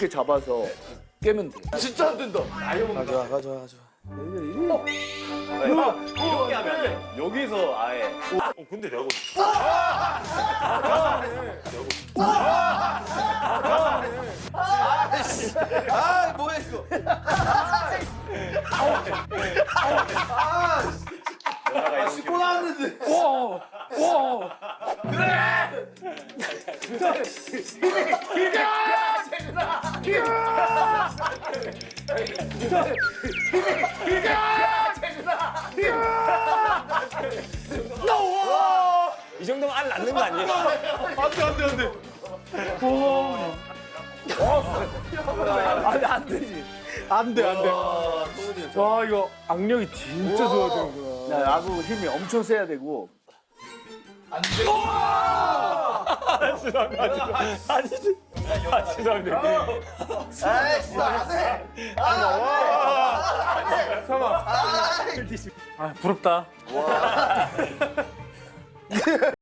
이렇게 잡아서 깨면 돼. 진짜 안 된다. 가져와 가져와 가져와 이렇게 하면 여기서 아예 어, 근데 내가 아 뭐야 이거 아 씻고 나왔는데 이 정도면 알 낳는 거 아니에요? 안돼 안돼 안돼. 아니 안 되지. 안 돼, 안 돼. 와, 이거 악력이 진짜 좋아야 되는구나. 야, 야구 힘이 엄청 세야 되고. 아니지. 아 죄송합니다. 아이씨 안돼 아, 부럽다.